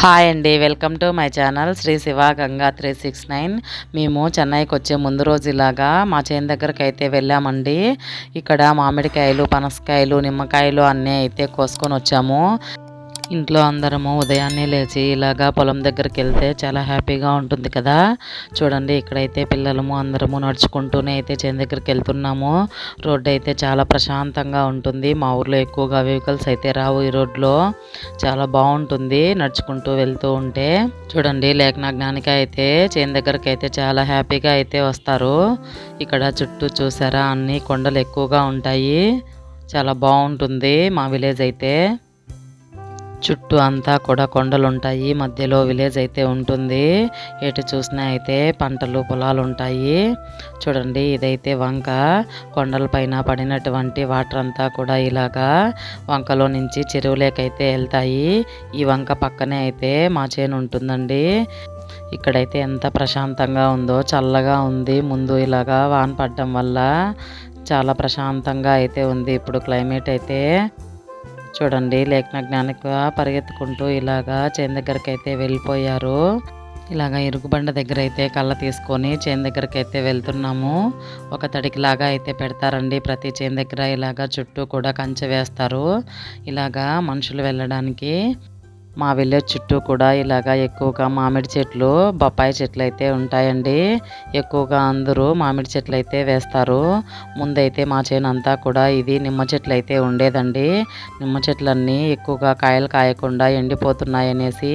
Hi అండి welcome to my channel Sri Siva Ganga three six nine. మేము చెన్నైకి వచ్చే ముందు రోజు ఇలాగా మా చేను దగ్గరకు అయితే వెళ్ళామండి. ఇక్కడ మామిడికాయలు పనసకాయలు నిమ్మకాయలు అన్నీ అయితే కోసుకొని వచ్చాము. ఇంట్లో అందరము ఉదయాన్నే లేచి ఇలాగా పొలం దగ్గరికి వెళ్తే చాలా హ్యాపీగా ఉంటుంది కదా. చూడండి ఇక్కడైతే పిల్లలము అందరము నడుచుకుంటూనే అయితే చేను దగ్గరికి వెళ్తున్నాము రోడ్డు అయితే చాలా ప్రశాంతంగా ఉంటుంది. మా ఊర్లో ఎక్కువగా వెహికల్స్ అయితే రావు ఈ రోడ్లో చాలా బాగుంటుంది నడుచుకుంటూ వెళ్తూ ఉంటే. చూడండి లేఖన జ్ఞానికి అయితే చేను దగ్గరికి అయితే చాలా హ్యాపీగా అయితే వస్తారు. ఇక్కడ చుట్టూ చూసారా అన్ని కొండలు ఎక్కువగా ఉంటాయి. చాలా బాగుంటుంది మా విలేజ్ అయితే. చుట్టూ అంతా కూడా కొండలుంటాయి. మధ్యలో విలేజ్ అయితే ఉంటుంది. ఎటు చూసినా అయితే పంటలు పొలాలు ఉంటాయి చూడండి ఇదైతే వంక. కొండలపైన పడినటువంటి వాటర్ అంతా కూడా ఇలాగా వంకలో నుంచి చెరువులేకైతే వెళ్తాయి. ఈ వంక పక్కనే అయితే మా చేను ఉంటుందండి. ఇక్కడైతే ఎంత ప్రశాంతంగా ఉందో చల్లగా ఉంది. ముందు ఇలాగా వాన పడడం వల్ల చాలా ప్రశాంతంగా అయితే ఉంది. ఇప్పుడు క్లైమేట్ అయితే చూడండి లేఖన జ్ఞానిగా పరిగెత్తుకుంటూ ఇలాగా చేను దగ్గరికి అయితే వెళ్ళిపోయారు. ఇలాగ ఇరుగుబండ దగ్గర అయితే కళ్ళ తీసుకొని చేను దగ్గరికి అయితే వెళ్తున్నాము. ఒక తడికిలాగా అయితే పెడతారండి. ప్రతి చేను దగ్గర ఇలాగా చుట్టూ కూడా కంచె వేస్తారు. ఇలాగా మనుషులు వెళ్ళడానికి మా విలేజ్ చుట్టూ కూడా ఇలాగా ఎక్కువగా మామిడి చెట్లు బొప్పాయి చెట్లు అయితే ఉంటాయండి. ఎక్కువగా అందరూ మామిడి చెట్లు అయితే వేస్తారు. ముందైతే మా చేను అంతా కూడా ఇది నిమ్మ చెట్లు అయితే ఉండేదండి. నిమ్మ చెట్లన్నీ ఎక్కువగా కాయలు కాయకుండా ఎండిపోతున్నాయి అనేసి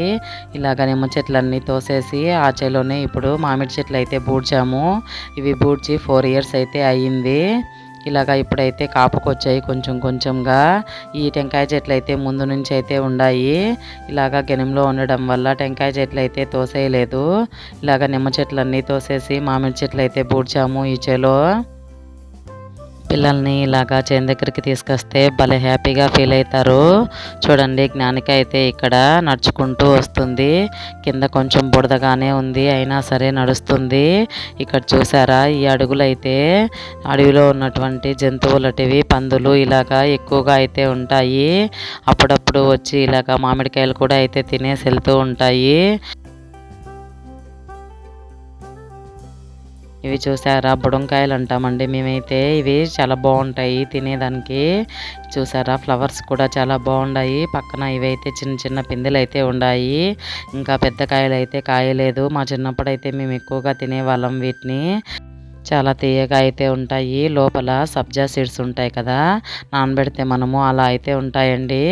ఇలాగ నిమ్మ చెట్లన్నీ తోసేసి ఆ చేలోనే ఇప్పుడు మామిడి చెట్లు అయితే బూడ్చాము. ఇవి బూడ్చి ఫోర్ ఇయర్స్ అయితే అయ్యింది. ఇలాగ ఇప్పుడైతే కాపుకొచ్చాయి కొంచెం కొంచెంగా. ఈ టెంకాయ చెట్లు అయితే ముందు నుంచి అయితే ఉన్నాయి ఇలాగ గెనంలో ఉండడం వల్ల టెంకాయ చెట్లు అయితే తోసేయలేదు. ఇలాగ నిమ్మ చెట్లన్నీ తోసేసి మామిడి చెట్లు అయితే బూడ్చాము ఈ పిల్లల్ని ఇలాగా చేను దగ్గరికి తీసుకొస్తే భలే హ్యాపీగా ఫీల్ అవుతారు చూడండి జ్ఞానిక అయితే ఇక్కడ నడుచుకుంటూ వస్తుంది. కింద కొంచెం బుడదగానే ఉంది అయినా సరే నడుస్తుంది. ఇక్కడ చూసారా ఈ అడుగులు అయితే అడవిలో ఉన్నటువంటి జంతువులటివి పందులు ఇలాగా ఎక్కువగా అయితే ఉంటాయి. అప్పుడప్పుడు వచ్చి ఇలాగా మామిడికాయలు కూడా అయితే తినేసి వెళ్తూ ఉంటాయి. ఇవి చూసారా? బుడంకాయలు అంటామండి మేమైతే. ఇవి చాలా బాగుంటాయి తినేదానికి. చూసారా? ఫ్లవర్స్ కూడా చాలా బాగున్నాయి పక్కన ఇవైతే చిన్న చిన్న పిందెలు అయితే ఉన్నాయి ఇంకా పెద్ద కాయలు అయితే కాయలేదు. మా చిన్నప్పుడు అయితే మేము ఎక్కువగా తినేవాళ్ళం వీటిని. చాలా తీయగా అయితే ఉంటాయి. లోపల సబ్జా సీడ్స్ ఉంటాయి కదా నానబెడితే మనము అలా అయితే ఉంటాయండి.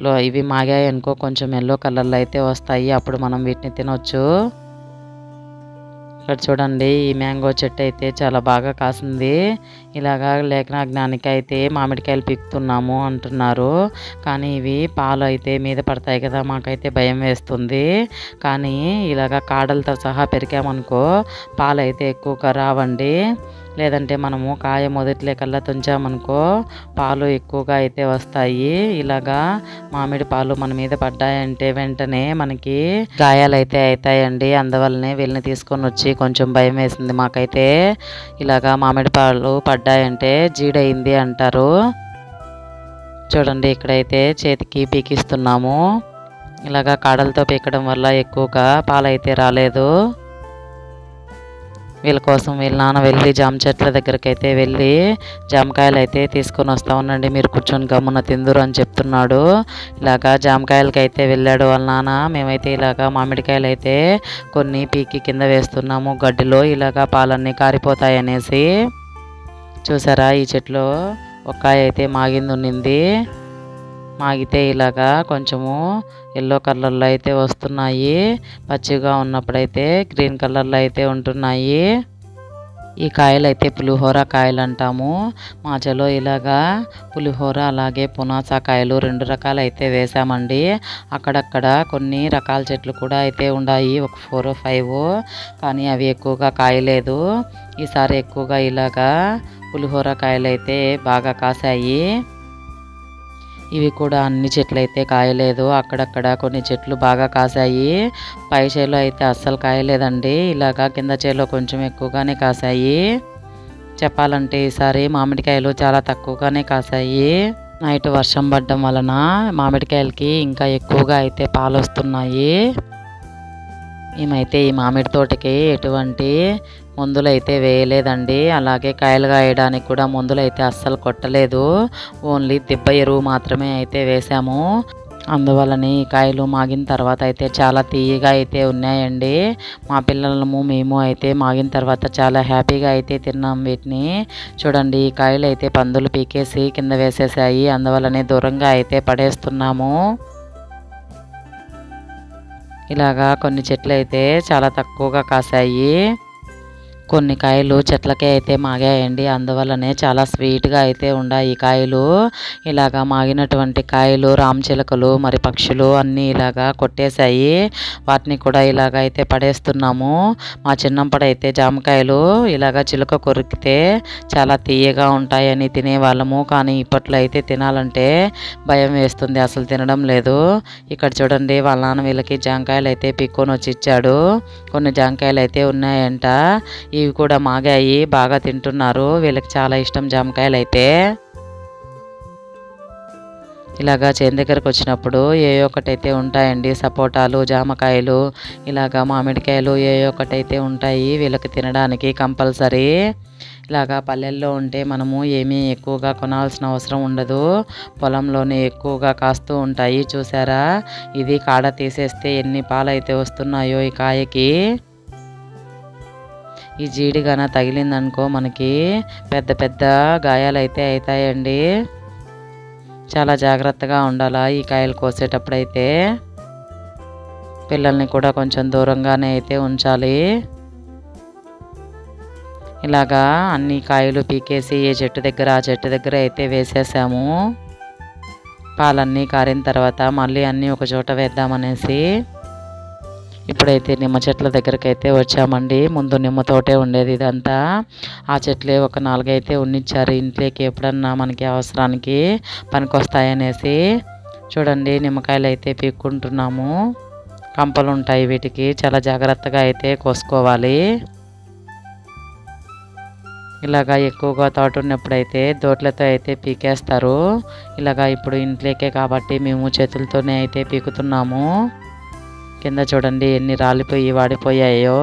లో ఇవి మాగాయి అనుకో కొంచెం ఎల్లో కలర్లో అయితే వస్తాయి. అప్పుడు మనం వీటిని తినొచ్చు. ఇక్కడ చూడండి ఈ మ్యాంగో చెట్టు అయితే చాలా బాగా కాసింది. ఇలాగా లేఖన జ్ఞానికి అయితే మామిడికాయలు పిక్కుతున్నాము అంటున్నారు. కానీ ఇవి పాలు అయితే మీద పడతాయి కదా మాకైతే భయం వేస్తుంది. కానీ ఇలాగ కాడలతో సహా పెరిగామనుకో పాలు అయితే ఎక్కువగా రావండి. లేదంటే మనము కాయ మొదట్లే కల్లా తుంచామనుకో పాలు ఎక్కువగా అయితే వస్తాయి. ఇలాగా మామిడి పాలు మన మీద పడ్డాయంటే వెంటనే మనకి గాయాలు అయితే అవుతాయండి అందువల్లనే వీళ్ళని తీసుకొని వచ్చి కొంచెం భయం వేసింది మాకైతే. ఇలాగా మామిడి పాలు పడ్డాయంటే జీడయింది అంటారు. చూడండి ఇక్కడైతే చేతికి పీకిస్తున్నాము. ఇలాగా కాడలతో పీకడం వల్ల ఎక్కువగా పాలైతే రాలేదు. వీళ్ళ కోసం వీళ్ళ నాన్న వెళ్ళి జామ చెట్ల దగ్గరికి అయితే వెళ్ళి జామకాయలు అయితే తీసుకొని వస్తా ఉండండి. మీరు కూర్చొని గమ్మున తిందురు అని చెప్తున్నాడు. ఇలాగా జామకాయలకి అయితే వెళ్ళాడు వాళ్ళ నాన్న. మేమైతే ఇలాగా మామిడికాయలు అయితే కొన్ని పీకి కింద వేస్తున్నాము. గడ్డిలో ఇలాగా పాలన్నీ కారిపోతాయి అనేసి చూసారా ఈ చెట్లు ఒక్కాయ అయితే మాగింది ఉన్నింది మాగితే ఇలాగా కొంచెము ఎల్లో కలర్లో అయితే వస్తున్నాయి. పచ్చిగా ఉన్నప్పుడైతే గ్రీన్ కలర్లో అయితే ఉంటున్నాయి. ఈ కాయలు అయితే పులిహోర కాయలు అంటాము మా చెలో ఇలాగా పులిహోర అలాగే పునాస కాయలు రెండు రకాలు అయితే వేసామండి. అక్కడక్కడ కొన్ని రకాల చెట్లు కూడా అయితే ఉన్నాయి ఒక ఫోర్ ఫైవ్ కానీ అవి ఎక్కువగా కాయలేదు. ఈసారి ఎక్కువగా ఇలాగా పులిహోర కాయలు అయితే బాగా కాసాయి. ఇవి కూడా అన్ని చెట్లు అయితే కాయలేదు. అక్కడక్కడ కొన్ని చెట్లు బాగా కాసాయి పై చేలో అయితే అస్సలు కాయలేదండి. ఇలాగా కింద చేలో కొంచెం ఎక్కువగానే కాసాయి చెప్పాలంటే ఈసారి మామిడికాయలు చాలా తక్కువగానే కాసాయి నైట్ వర్షం పడడం వలన మామిడికాయలకి ఇంకా ఎక్కువగా అయితే పాలు వస్తున్నాయి మేమైతే ఈ మామిడి తోటకి ఎటువంటి మందులు అయితే వేయలేదండి. అలాగే కాయలు కాయడానికి కూడా మందులు అయితే అస్సలు కొట్టలేదు. ఓన్లీ దిబ్బ ఎరువు మాత్రమే అయితే వేసాము. అందువలనే ఈ కాయలు మాగిన తర్వాత అయితే చాలా తీయగా అయితే ఉన్నాయండి. మా పిల్లలము మేము అయితే మాగిన తర్వాత చాలా హ్యాపీగా అయితే తిన్నాం వీటిని. చూడండి ఈ కాయలు అయితే పందులు పీకేసి కింద వేసేసాయి. అందువలనే దూరంగా అయితే పడేస్తున్నాము. ఇలాగా కొన్ని చెట్లు అయితే చాలా తక్కువగా కాసాయి కొన్ని కాయలు చెట్లకే అయితే మాగాయండి. అందువల్లనే చాలా స్వీట్గా అయితే ఉన్నాయి ఈ కాయలు. ఇలాగా మాగినటువంటి కాయలు రామచిలకలు మరి పక్షులు అన్నీ ఇలాగా కొట్టేశాయి. వాటిని కూడా ఇలాగ అయితే పడేస్తున్నాము. మా చిన్నప్పుడైతే జామకాయలు ఇలాగ చిలుక కొరికితే చాలా తీయగా ఉంటాయని తినేవాళ్ళము. కానీ ఇప్పట్లో అయితే తినాలంటే భయం వేస్తుంది. అసలు తినడం లేదు. ఇక్కడ చూడండి వాళ్ళ నాన్న వీళ్ళకి జామకాయలు అయితే పిక్కొని వచ్చి ఇచ్చాడు. కొన్ని జామకాయలు అయితే ఉన్నాయంట. ఇవి కూడా మాగాయి బాగా తింటున్నారు. వీళ్ళకి చాలా ఇష్టం జామకాయలు అయితే ఇలాగా చేను దగ్గరకు వచ్చినప్పుడు ఏ ఒకటైతే ఉంటాయండి సపోటాలు జామకాయలు ఇలాగా మామిడికాయలు ఏ ఒకటైతే ఉంటాయి వీళ్ళకి తినడానికి కంపల్సరీ. ఇలాగా పల్లెల్లో ఉంటే మనము ఏమీ ఎక్కువగా కొనాల్సిన అవసరం ఉండదు. పొలంలోనే ఎక్కువగా కాస్తూ ఉంటాయి చూసారా? ఇది కాడ తీసేస్తే ఎన్ని పాలైతే వస్తున్నాయో ఈ కాయకి. ఈ జీడిగాన తగిలిందనుకో మనకి పెద్ద పెద్ద గాయాలు అయితే అవుతాయండి చాలా జాగ్రత్తగా ఉండాలా ఈ కాయలు కోసేటప్పుడైతే. పిల్లల్ని కూడా కొంచెం దూరంగానే అయితే ఉంచాలి. ఇలాగా అన్ని కాయలు పీకేసి ఏ చెట్టు దగ్గర ఆ చెట్టు దగ్గర అయితే వేసేసాము. పాలన్నీ కారిన తర్వాత మళ్ళీ అన్నీ ఒక చోట వేద్దామనేసి ఇప్పుడైతే నిమ్మ చెట్ల దగ్గరికి అయితే వచ్చామండి. ముందు నిమ్మ తోటే ఉండేది ఇదంతా. ఆ చెట్లే ఒక నాలుగైతే ఉన్నిచ్చారు. ఇంట్లోకి ఎప్పుడన్నా మనకి అవసరానికి పనికొస్తాయనేసి చూడండి నిమ్మకాయలు అయితే పీక్కుంటున్నాము. కంపలు ఉంటాయి వీటికి. చాలా జాగ్రత్తగా అయితే కోసుకోవాలి. ఇలాగా ఎక్కువగా తోట ఉన్నప్పుడైతే దోట్లతో అయితే పీకేస్తారు. ఇలాగా ఇప్పుడు ఇంట్లోకే కాబట్టి మేము చేతులతోనే అయితే పీకుతున్నాము. కింద చూడండి ఎన్ని రాలిపోయి వాడిపోయాయో.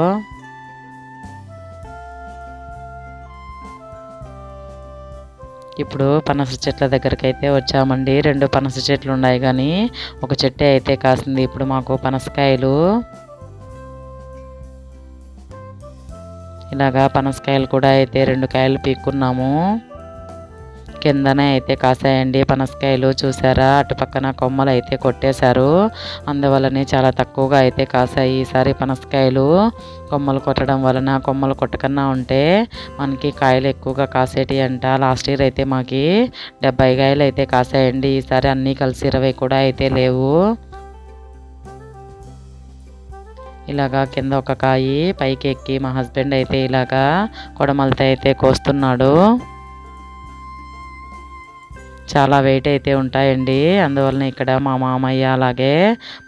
ఇప్పుడు పనస చెట్ల దగ్గరికి అయితే వచ్చామండి. రెండు పనస చెట్లు ఉన్నాయి కానీ ఒక చెట్టే అయితే కాసింది. ఇప్పుడు మాకు పనసకాయలు. ఇలాగా పనసకాయలు కూడా అయితే రెండు కాయలు పీక్కున్నాము. కిందనే అయితే కాసాయండి పనసకాయలు చూసారా? అటు పక్కన కొమ్మలు అయితే కొట్టేశారు. అందువలనే చాలా తక్కువగా అయితే కాసాయి ఈసారి పనసకాయలు. కొమ్మలు కొట్టడం వలన కొమ్మలు కొట్టకన్నా ఉంటే మనకి కాయలు ఎక్కువగా కాసేటి అంట. లాస్ట్ ఇయర్ అయితే మాకి డెబ్బై కాయలు అయితే కాసాయండి. ఈసారి అన్నీ కలిసి ఇరవై కూడా అయితే లేవు. ఇలాగా కింద ఒక కాయి పైకి ఎక్కి మా హస్బెండ్ అయితే ఇలాగా కొడమలతో అయితే కోస్తున్నాడు. చాలా వెయిట్ అయితే ఉంటాయండి. అందువలన ఇక్కడ మా మామయ్య అలాగే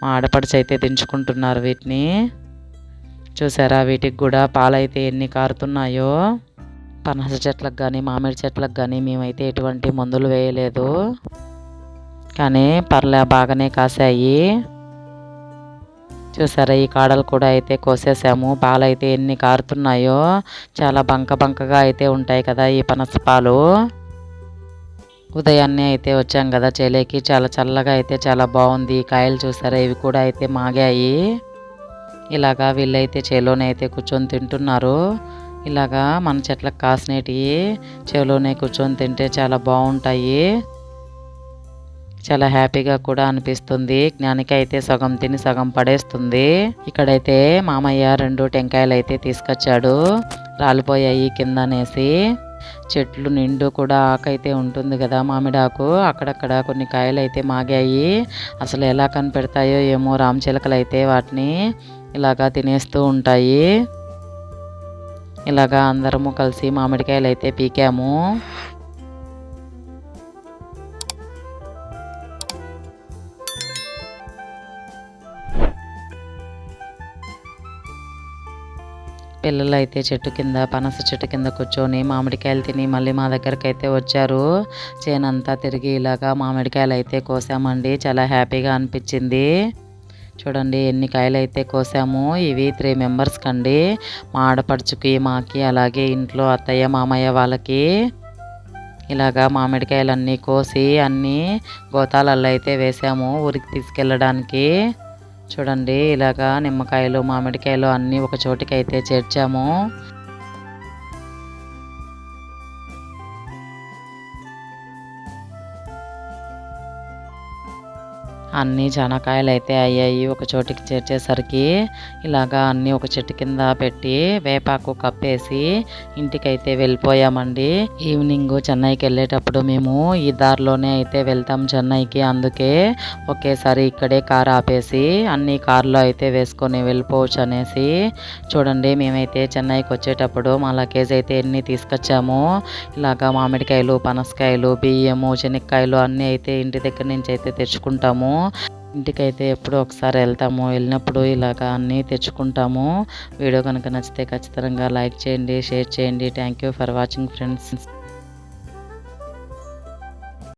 మా ఆడపడుచు అయితే దించుకుంటున్నారు వీటిని. చూసారా? వీటికి కూడా పాలైతే ఎన్ని కారుతున్నాయో. పనస చెట్లకు కానీ మామిడి చెట్లకు కానీ మేమైతే ఎటువంటి మందులు వేయలేదు. కానీ పర్లే బాగానే కాసాయి చూసారా? ఈ కాడలు కూడా అయితే కోసేసాము. పాలు అయితే ఎన్ని కారుతున్నాయో. చాలా బంక బంకగా అయితే ఉంటాయి కదా ఈ పనస పాలు. ఉదయాన్నే అయితే వచ్చాం కదా చేలేకి. చాలా చల్లగా అయితే చాలా బాగుంది. కాయలు చూసారా? ఇవి కూడా అయితే మాగాయి. ఇలాగా వీళ్ళైతే చేలోనే అయితే కూర్చొని తింటున్నారు. ఇలాగా మన చెట్లకు కాసినటివి చెలోనే కూర్చొని తింటే చాలా బాగుంటాయి. చాలా హ్యాపీగా కూడా అనిపిస్తుంది. జ్ఞానికి అయితే సగం తిని సగం పడేస్తుంది. ఇక్కడైతే మామయ్య రెండు టెంకాయలు అయితే తీసుకొచ్చాడు. రాలిపోయాయి కింద అనేసి చెట్లు నిండు కూడా ఆకైతే ఉంటుంది కదా మామిడాకు. అక్కడక్కడ కొన్ని కాయలు అయితే మాగాయి. అసలు ఎలా కనిపెడతాయో ఏమో రామచిలకలు అయితే వాటిని ఇలాగా తినేస్తూ ఉంటాయి. ఇలాగా అందరము కలిసి మామిడికాయలు అయితే పీకాము. పిల్లలు అయితే చెట్టు కింద పనస చెట్టు కింద కూర్చొని మామిడికాయలు తిని మళ్ళీ మా దగ్గరకు అయితే వచ్చారు. చేనంతా తిరిగి ఇలాగా మామిడికాయలు అయితే కోసామండి. చాలా హ్యాపీగా అనిపించింది. చూడండి ఎన్ని కాయలు అయితే కోసాము. ఇవి త్రీ మెంబర్స్ కండి. మా ఆడపడుచుకి మాకి అలాగే ఇంట్లో అత్తయ్య మామయ్య వాళ్ళకి ఇలాగా మామిడికాయలన్నీ కోసి అన్నీ గోతాలల్లో అయితే వేసాము ఊరికి తీసుకెళ్ళడానికి. చూడండి ఇలాగా నిమ్మకాయలు మామిడికాయలు అన్నీ ఒక చోటికి అయితే చేర్చాము. అన్నీ జానకాయలు అయితే అయ్యాయి ఒక చోటికి చేర్చేసరికి. ఇలాగా అన్నీ ఒక చెట్టు కింద పెట్టి వేపాకు కప్పేసి ఇంటికైతే వెళ్ళిపోయామండి. ఈవినింగ్ చెన్నైకి వెళ్ళేటప్పుడు మేము ఈ దారిలోనే అయితే వెళ్తాం చెన్నైకి. అందుకే ఒకేసారి ఇక్కడే కార్ ఆపేసి అన్ని కార్లో అయితే వేసుకొని వెళ్ళిపోవచ్చు అనేసి చూడండి మేమైతే చెన్నైకి వచ్చేటప్పుడు మా లగేజ్ అయితే ఎన్ని తీసుకొచ్చాము. ఇలాగా మామిడికాయలు పనసకాయలు బియ్యము శనక్కాయలు అన్నీ అయితే ఇంటి దగ్గర నుంచి అయితే తెచ్చుకుంటాము. ఇంటికైతే ఎప్పుడో ఒకసారి వెళ్తాము. వెళ్ళినప్పుడు ఇలాగా అన్నీ తెచ్చుకుంటాము. వీడియో కనుక నచ్చితే ఖచ్చితంగా లైక్ చేయండి షేర్ చేయండి. Thank you for watching friends